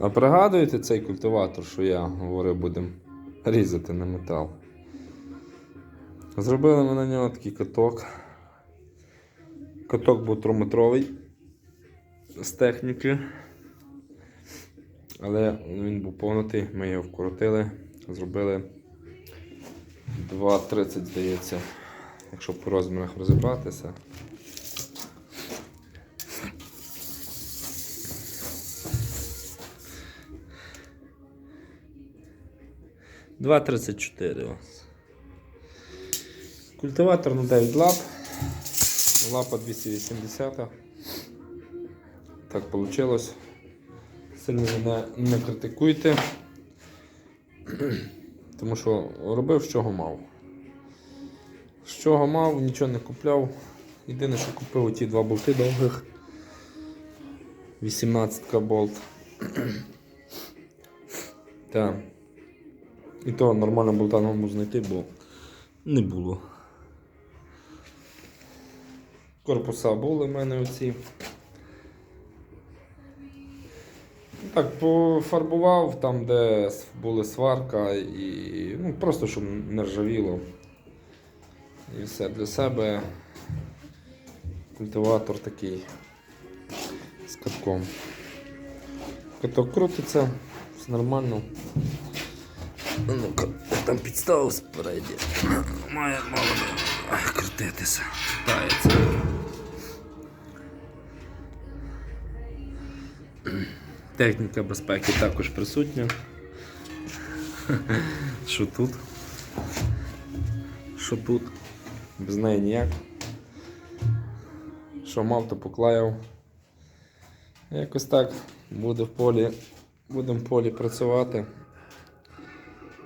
А пригадуєте цей культиватор, що я говорив, будемо різати на метал? Зробили ми на нього такий каток. Каток був трометровий з техніки. Але він був повнотий, ми його вкоротили, зробили 2,30, здається, якщо по розмірах розібратися. Два тридцять чотири ось. Культиватор на 9 лап. Лапа 280. Так вийшло. Сильно мене не критикуйте. Тому що робив, з чого мав. З чого мав, нічого не купляв. Єдине, що купив оті два болти довгих. 18 болт. Так. І то нормально болта не можу знайти, бо не було. Корпуса були в мене оці. Так, пофарбував там, де була сварка, і ну, просто щоб не ржавіло. І все для себе. Культиватор такий з катком. Каток крутиться, все нормально. Ну-ка, там підставив спереді. Має мало крутитися. Тається. Техніка безпеки також присутня. Що тут? Що тут? Без неї ніяк. Що мав, то поклаяв. Якось так буде в полі. Будемо в полі працювати.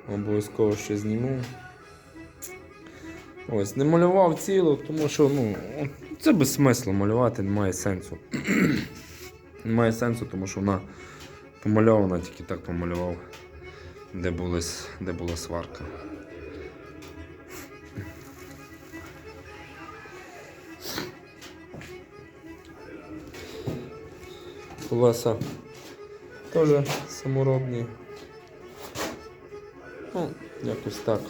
Обов'язково ще зніму. Ось, не малював цілу, тому що ну, це без смислу малювати, немає сенсу. Немає сенсу, тому що вона помальована, тільки так помалював, де, були, де була сварка. Колеса теж саморобні. Ну, якось так.